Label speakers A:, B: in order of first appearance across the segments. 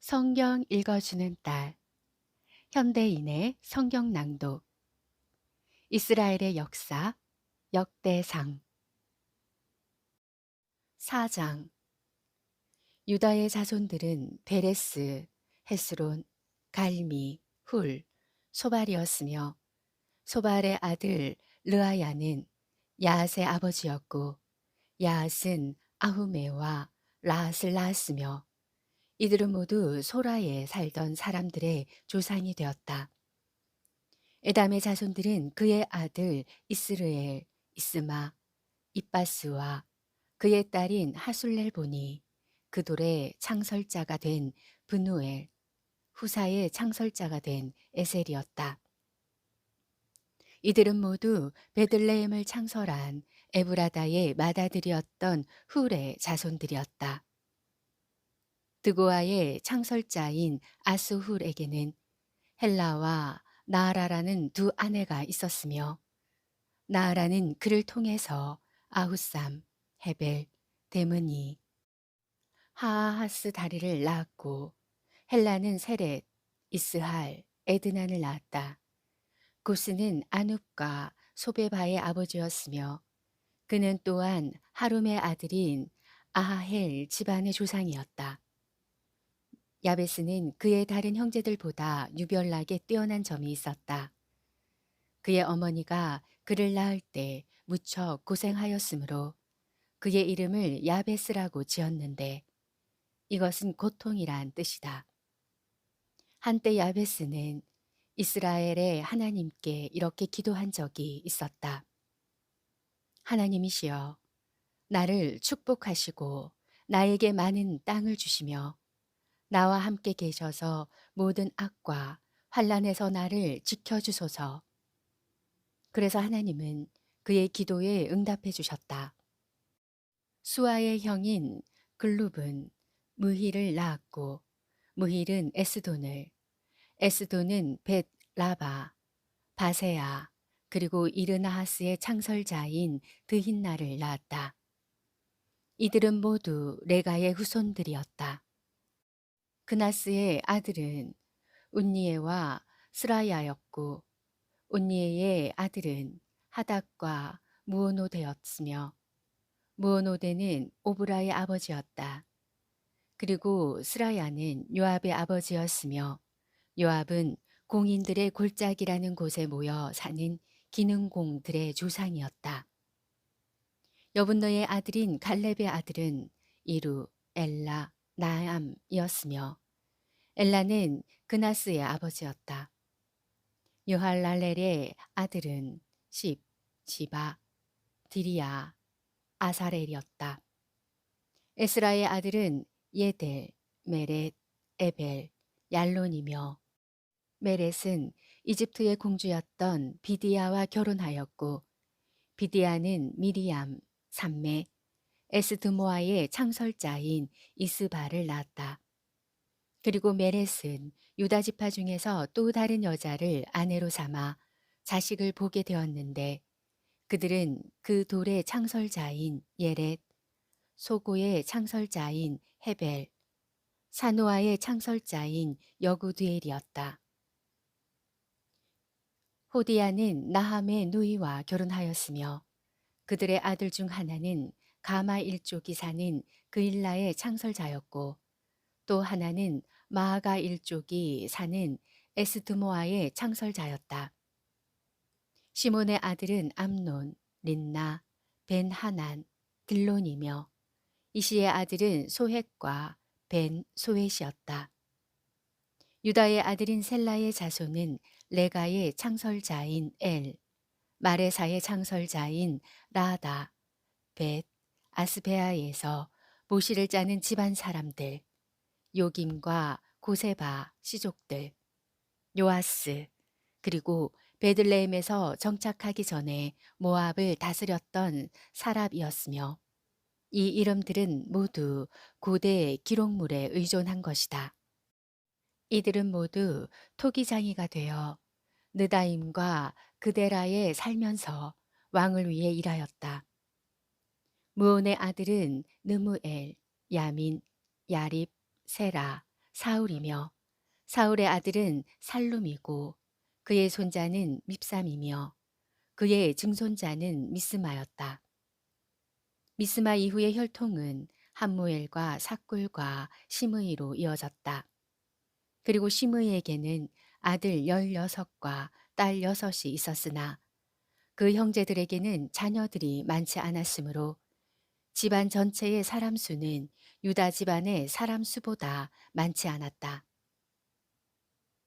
A: 성경 읽어주는 딸. 현대인의 성경 낭독. 이스라엘의 역사, 역대상. 4장. 유다의 자손들은 베레스, 헤스론, 갈미, 훌, 소발이었으며 소발의 아들 르아야는 야앗의 아버지였고 야앗은 아후메와 라앗을 낳았으며 이들은 모두 소라에 살던 사람들의 조상이 되었다. 에담의 자손들은 그의 아들 이스르엘, 이스마, 이빠스와 그의 딸인 하술렐 보니 그 돌의 창설자가 된 브누엘, 후사의 창설자가 된 에셀이었다. 이들은 모두 베들레헴을 창설한 에브라다의 맏아들이었던 훌의 자손들이었다. 드고아의 창설자인 아스훌에게는 헬라와 나아라라는 두 아내가 있었으며 나아라는 그를 통해서 아후삼, 헤벨, 데므니, 하하스 다리를 낳았고 헬라는 세렛, 이스할, 에드난을 낳았다. 고스는 아눕과 소베바의 아버지였으며 그는 또한 하룸의 아들인 아하헬 집안의 조상이었다. 야베스는 그의 다른 형제들보다 유별나게 뛰어난 점이 있었다. 그의 어머니가 그를 낳을 때 무척 고생하였으므로 그의 이름을 야베스라고 지었는데 이것은 고통이란 뜻이다. 한때 야베스는 이스라엘의 하나님께 이렇게 기도한 적이 있었다. 하나님이시여, 나를 축복하시고 나에게 많은 땅을 주시며 나와 함께 계셔서 모든 악과 환란에서 나를 지켜주소서. 그래서 하나님은 그의 기도에 응답해 주셨다. 수아의 형인 글룹은 무힐을 낳았고 무힐은 에스돈을 에스돈은 벳 라바, 바세아, 그리고 이르나하스의 창설자인 드힌나를 낳았다. 이들은 모두 레가의 후손들이었다. 그나스의 아들은 운니에와 스라야였고 운니에의 아들은 하닥과 무오노데였으며 무오노데는 오브라의 아버지였다. 그리고 스라야는 요압의 아버지였으며 요압은 공인들의 골짜기라는 곳에 모여 사는 기능공들의 조상이었다. 여분너의 아들인 갈렙의 아들은 이루, 엘라, 나암이었으며 엘라는 그나스의 아버지였다. 요할랄렐의 아들은 십, 지바, 디리아, 아사렐이었다. 에스라의 아들은 예델, 메렛, 에벨, 얄론이며 메렛은 이집트의 공주였던 비디아와 결혼하였고 비디아는 미리암, 삼매, 에스드모아의 창설자인 이스바를 낳았다. 그리고 메렛은 유다 지파 중에서 또 다른 여자를 아내로 삼아 자식을 보게 되었는데 그들은 그 돌의 창설자인 예렛, 소고의 창설자인 헤벨, 사노아의 창설자인 여구드엘이었다. 호디아는 나함의 누이와 결혼하였으며 그들의 아들 중 하나는 가마 일족이 사는 그일라의 창설자였고 또 하나는 마아가 일족이 사는 에스드모아의 창설자였다. 시몬의 아들은 암논, 린나, 벤 하난, 들론이며 이시의 아들은 소헷과 벤 소헷이었다. 유다의 아들인 셀라의 자손은 레가의 창설자인 엘, 마레사의 창설자인 라다, 벳, 아스베아에서 모시를 짜는 집안 사람들, 요김과 고세바 시족들, 요아스, 그리고 베들레헴에서 정착하기 전에 모압을 다스렸던 사랍이었으며 이 이름들은 모두 고대 기록물에 의존한 것이다. 이들은 모두 토기장이가 되어 느다임과 그데라에 살면서 왕을 위해 일하였다. 무온의 아들은 느무엘, 야민, 야립, 세라, 사울이며 사울의 아들은 살룸이고 그의 손자는 밉삼이며 그의 증손자는 미스마였다. 미스마 이후의 혈통은 함무엘과 삭굴과 시므이로 이어졌다. 그리고 시므이에게는 아들 16과 딸 6이 있었으나 그 형제들에게는 자녀들이 많지 않았으므로 집안 전체의 사람 수는 유다 집안의 사람 수보다 많지 않았다.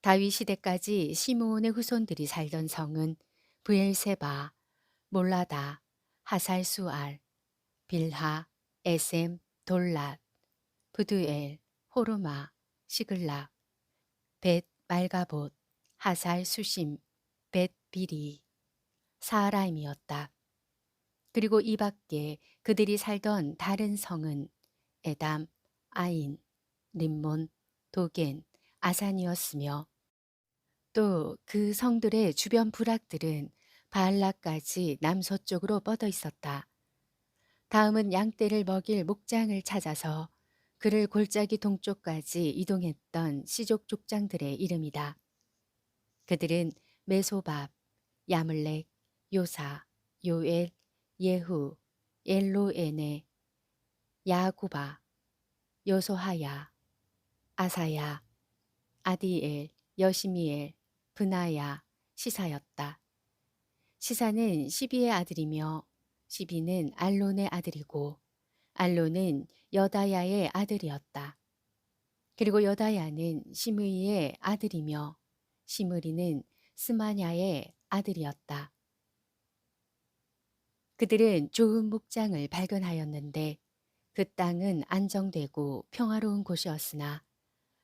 A: 다윗 시대까지 시므온의 후손들이 살던 성은 브엘세바, 몰라다, 하살수알, 빌하, 에셈, 돌랏, 부두엘, 호르마, 시글락, 벳 말가봇, 하살 수심, 벳 비리, 사라임이었다. 그리고 이 밖에 그들이 살던 다른 성은 에담, 아인, 림몬, 도겐, 아산이었으며 또 그 성들의 주변 부락들은 바알라까지 남서쪽으로 뻗어 있었다. 다음은 양떼를 먹일 목장을 찾아서 그를 골짜기 동쪽까지 이동했던 시족 족장들의 이름이다. 그들은 메소밥, 야물렉, 요사, 요엘, 예후, 엘로에네, 야구바, 요소하야, 아사야, 아디엘, 여시미엘, 브나야, 시사였다. 시사는 시비의 아들이며 시비는 알론의 아들이고 알론은 여다야의 아들이었다. 그리고 여다야는 시므이의 아들이며 시므리는 스마냐의 아들이었다. 그들은 좋은 목장을 발견하였는데 그 땅은 안정되고 평화로운 곳이었으나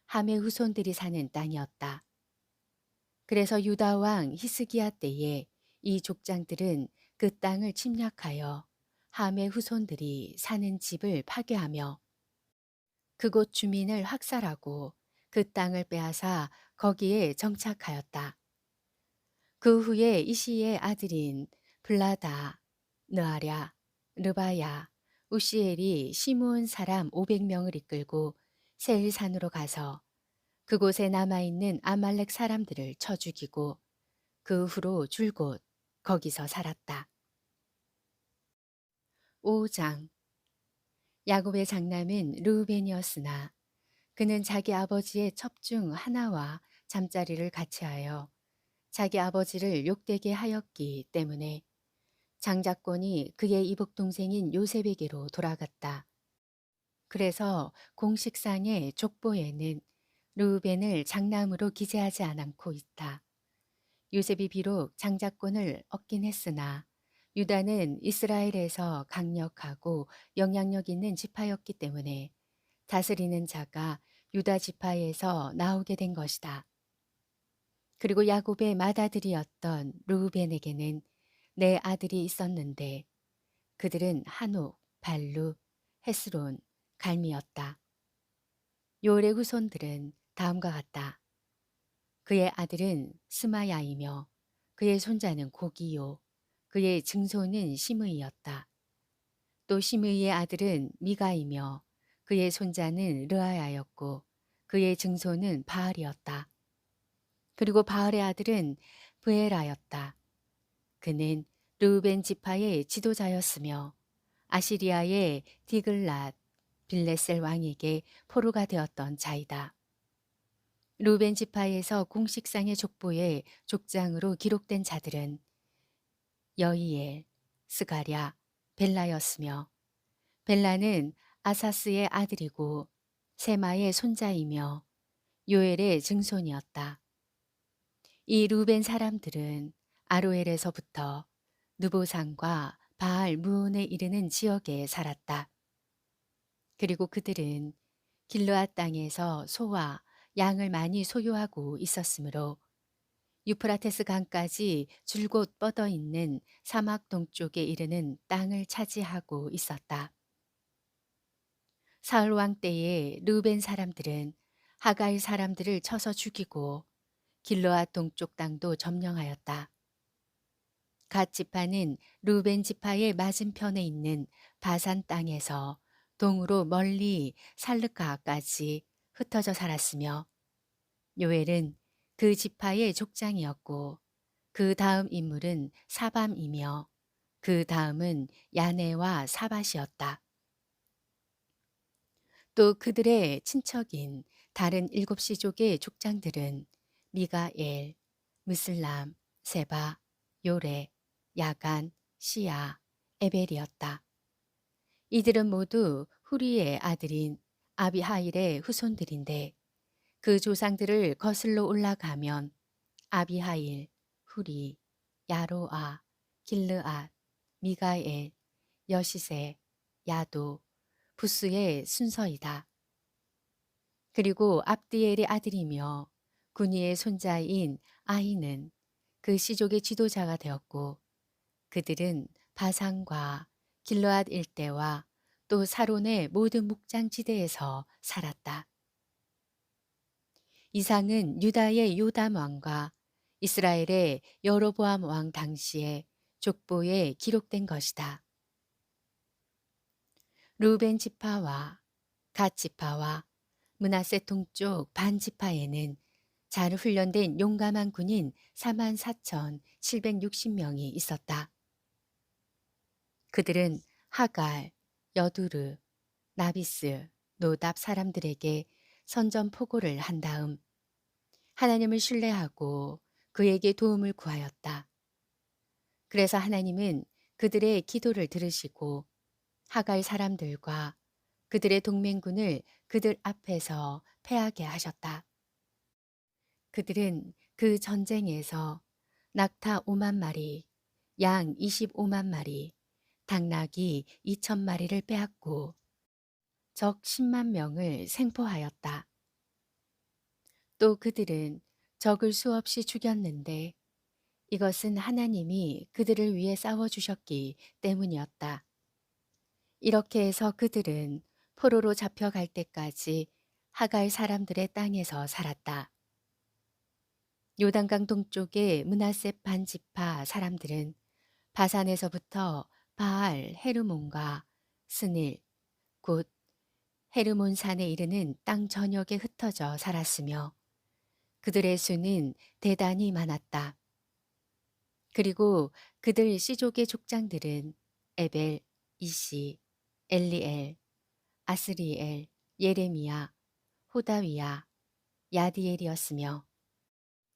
A: 함의 후손들이 사는 땅이었다. 그래서 유다 왕 히스기야 때에 이 족장들은 그 땅을 침략하여 함의 후손들이 사는 집을 파괴하며 그곳 주민을 학살하고 그 땅을 빼앗아 거기에 정착하였다. 그 후에 이시의 아들인 블라다, 느아랴, 르바야, 우시엘이 시므온 사람 500명을 이끌고 세일산으로 가서 그곳에 남아있는 아말렉 사람들을 쳐 죽이고 그 후로 줄곧 거기서 살았다. 5장 야곱의 장남은 르우벤이었으나 그는 자기 아버지의 첩중 하나와 잠자리를 같이 하여 자기 아버지를 욕되게 하였기 때문에 장자권이 그의 이복 동생인 요셉에게로 돌아갔다. 그래서 공식상의 족보에는 르우벤을 장남으로 기재하지 않고 있다. 요셉이 비록 장자권을 얻긴 했으나 유다는 이스라엘에서 강력하고 영향력 있는 지파였기 때문에 다스리는 자가 유다 지파에서 나오게 된 것이다. 그리고 야곱의 맏아들이었던 루벤에게는 네 아들이 있었는데 그들은 한옥, 발루, 헤스론, 갈미였다. 요엘의 후손들은 다음과 같다. 그의 아들은 스마야이며 그의 손자는 고기요, 그의 증손은 시므이였다. 또 시므이의 아들은 미가이며 그의 손자는 르아야였고 그의 증손은 바알이었다. 그리고 바알의 아들은 브에라였다. 그는 르우벤 지파의 지도자였으며 아시리아의 디글랏 빌레셀 왕에게 포로가 되었던 자이다. 루벤 지파에서 공식상의 족보에 족장으로 기록된 자들은 여이엘, 스가랴, 벨라였으며 벨라는 아사스의 아들이고 세마의 손자이며 요엘의 증손이었다. 이 루벤 사람들은 아로엘에서부터 누보산과 바알 무온에 이르는 지역에 살았다. 그리고 그들은 길르아 땅에서 소와 양을 많이 소유하고 있었으므로 유프라테스 강까지 줄곧 뻗어 있는 사막 동쪽에 이르는 땅을 차지하고 있었다. 사울 왕 때에 루벤 사람들은 하가일 사람들을 쳐서 죽이고 길로아 동쪽 땅도 점령하였다. 갓 지파는 루벤 지파의 맞은편에 있는 바산 땅에서 동으로 멀리 살르가까지 흩어져 살았으며 요엘은 그 지파의 족장이었고 그 다음 인물은 사밤이며 그 다음은 야네와 사밭이었다. 또 그들의 친척인 다른 일곱 시족의 족장들은 미가엘, 무슬람, 세바, 요레, 야간, 시야, 에벨이었다. 이들은 모두 후리의 아들인 아비하일의 후손들인데 그 조상들을 거슬러 올라가면 아비하일, 후리, 야로아, 길르앗, 미가엘, 여시세, 야도, 부스의 순서이다. 그리고 압디엘의 아들이며 군이의 손자인 아이는 그 시족의 지도자가 되었고 그들은 바산과 길르앗 일대와 또 사론의 모든 목장지대에서 살았다. 이상은 유다의 요담 왕과 이스라엘의 여로보암 왕 당시에 족보에 기록된 것이다. 루벤 지파와 갓 지파와 문하세 동쪽 반 지파에는 잘 훈련된 용감한 군인 4만 4,760명이 있었다. 그들은 하갈, 여두르, 나비스, 노답 사람들에게 선전포고를 한 다음 하나님을 신뢰하고 그에게 도움을 구하였다. 그래서 하나님은 그들의 기도를 들으시고 하갈 사람들과 그들의 동맹군을 그들 앞에서 패하게 하셨다. 그들은 그 전쟁에서 낙타 5만 마리, 양 25만 마리, 당나귀 2천 마리를 빼앗고 적 10만 명을 생포하였다. 또 그들은 적을 수없이 죽였는데 이것은 하나님이 그들을 위해 싸워주셨기 때문이었다. 이렇게 해서 그들은 포로로 잡혀갈 때까지 하갈 사람들의 땅에서 살았다. 요단강 동쪽의 문하세 반지파 사람들은 바산에서부터 바알 헤르몬과 스닐 곧 헤르몬 산에 이르는 땅 전역에 흩어져 살았으며 그들의 수는 대단히 많았다. 그리고 그들 시족의 족장들은 에벨, 이시, 엘리엘, 아스리엘, 예레미야, 호다위야, 야디엘이었으며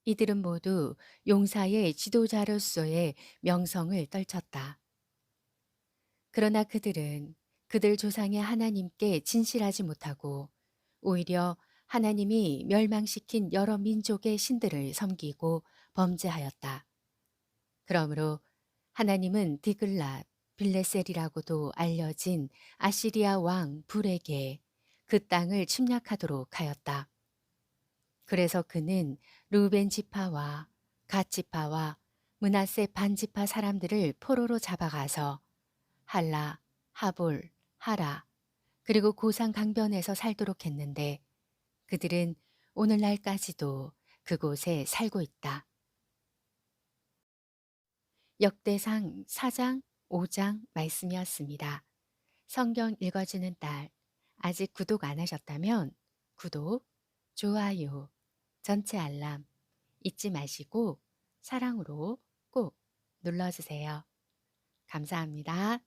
A: 이들은 모두 용사의 지도자로서의 명성을 떨쳤다. 그러나 그들은 그들 조상의 하나님께 진실하지 못하고 오히려 하나님이 멸망시킨 여러 민족의 신들을 섬기고 범죄하였다. 그러므로 하나님은 디글랏, 빌레셀이라고도 알려진 아시리아 왕 불에게 그 땅을 침략하도록 하였다. 그래서 그는 루벤 지파와 갓 지파와 문하세 반 지파 사람들을 포로로 잡아가서 할라, 하볼, 하라 그리고 고상 강변에서 살도록 했는데 그들은 오늘날까지도 그곳에 살고 있다. 역대상 4장 5장 말씀이었습니다. 성경 읽어주는 딸, 아직 구독 안 하셨다면 구독, 좋아요, 전체 알람 잊지 마시고 사랑으로 꼭 눌러주세요. 감사합니다.